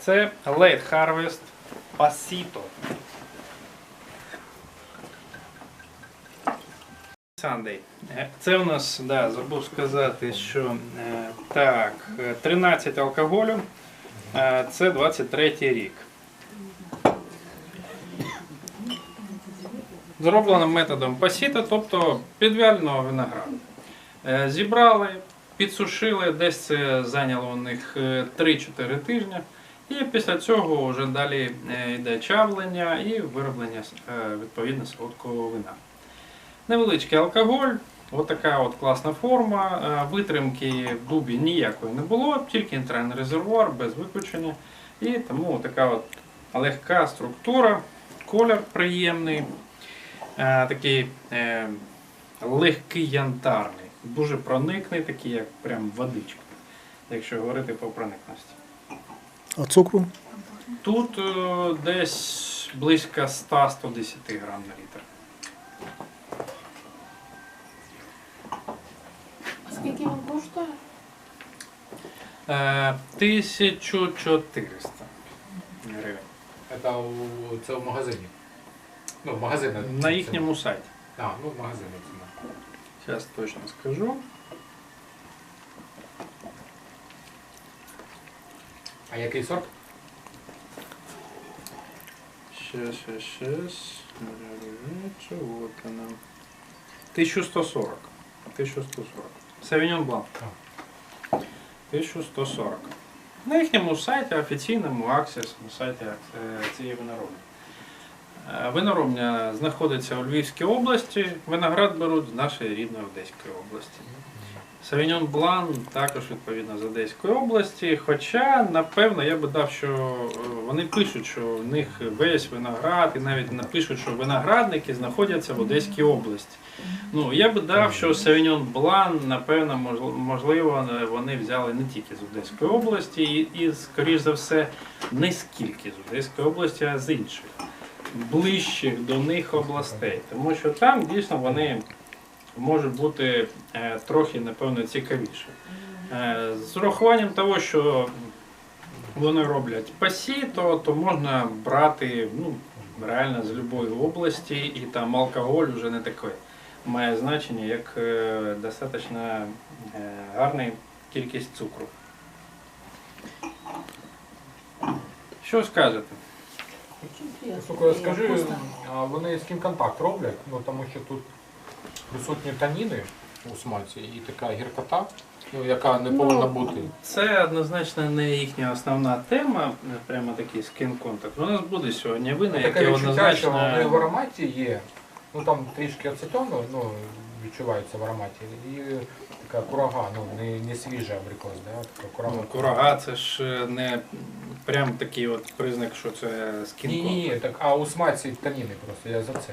Це Late Harvest Pasito. Sunday. Е, Це у нас, да, забув сказати, що е, так, е, 13 алкоголю. Е, Це 23 рік. Зроблено методом пасіта, тобто підвяленого винограду. Зібрали, підсушили, десь це зайняло у них е, 3-4 тижні. І після цього вже далі е, йде чавлення і вироблення е, відповідно солодкого вина. Невеличкий алкоголь, отака от класна форма. Е, Витримки в дубі ніякої не було, тільки інтернальний резервуар без виключення. І тому така от легка структура, колір приємний, такий легкий янтарний, дуже проникний, такий, як прям водичка, якщо говорити по проникності. А цукру? Тут е, десь близько 100-110 грам на літр. Скільки він коштує? Е, 1400 гривень. Это у, це в магазині. Ну, в магазині. На їхньому сайті. А, ну в магазині ціна. Зараз точно скажу. А який сорт? Ще, ще, ще. Вот она. 1140. 1140. Савіньон Блан. 1140. На їхньому сайті, офіційному аксісному сайті е, цієї виноробні. Е, Виноробня знаходиться у Львівській області. Виноград беруть з нашої рідної Одеської області. Савіньон Блан також відповідно з Одеської області. Хоча, напевно, я би дав, що е, вони пишуть, що в них весь виноград, і навіть напишуть, що виноградники знаходяться в Одеській області. Ну, я би дав, що Савіньон Блан, напевно, можливо, вони взяли не тільки з Одеської області, і, і скоріш за все, не скільки з Одеської області, а з інших, ближчих до них областей. Тому що там дійсно вони можуть бути е, трохи, напевно, цікавіше. Е, з урахуванням того, що вони роблять пасі, то, то можна брати ну, реально з будь-якої області, і там алкоголь вже не такий має значення, як е, достатньо гарна кількість цукру. Що скажете? Слухай, скажи, а вони з ким контакт роблять? Ну тому що тут присутні таніни у смаці і така гіркота, ну, яка не повинна бути. Це однозначно не їхня основна тема, прямо такий скін контакт. У нас буде сьогодні вина, Таке відчуття, що вони в однозначно. ароматі є. Ну там трішки ацетону, ну, відчувається в ароматі. І така курага, ну не, не свіжий абрикос, да? така курага. Ну, курага це ж е, не прям такий от признак, що це скін Ні, ні, так, а у смаці таніни просто, я за це.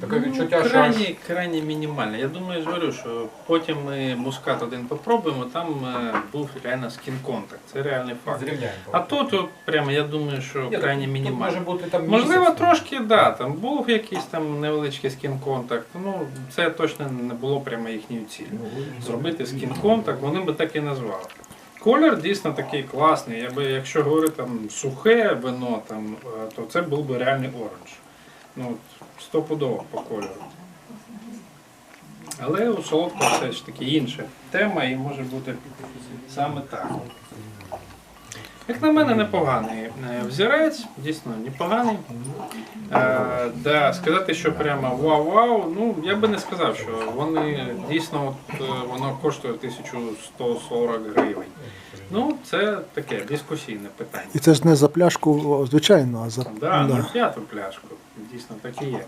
Таке Ну, відчуття, що аж... крайне, крайне мінімальне. Я думаю, я ж говорю, що потім ми мускат один попробуємо, там е, був реально скін контакт. Це реальний факт. зрівняємо. А тут от, прямо я думаю, що Ні, так крайне тут мінімально. може бути там Можливо, місяць, трошки, да, там був якийсь там невеличкий скін-контакт. Ну, це точно не було прямо їхньою ціллю. Зробити скін-контакт, вони би так і назвали. Колір дійсно такий класний. Я би, якщо говорити там сухе вино, там, е, то це був би реальний оранж. Ну, стопудово по кольору. Але у солодкого все ж таки інша тема і може бути саме так. Як на мене, непоганий е, взірець, дійсно непоганий. Е, да, сказати, що прямо вау-вау, ну я би не сказав, що вони дійсно от, е, воно коштує 1140 гривень. Ну, це таке дискусійне питання. І це ж не за пляшку, звичайно, а за Да, да. п'яту пляшку. Дійсно так і є.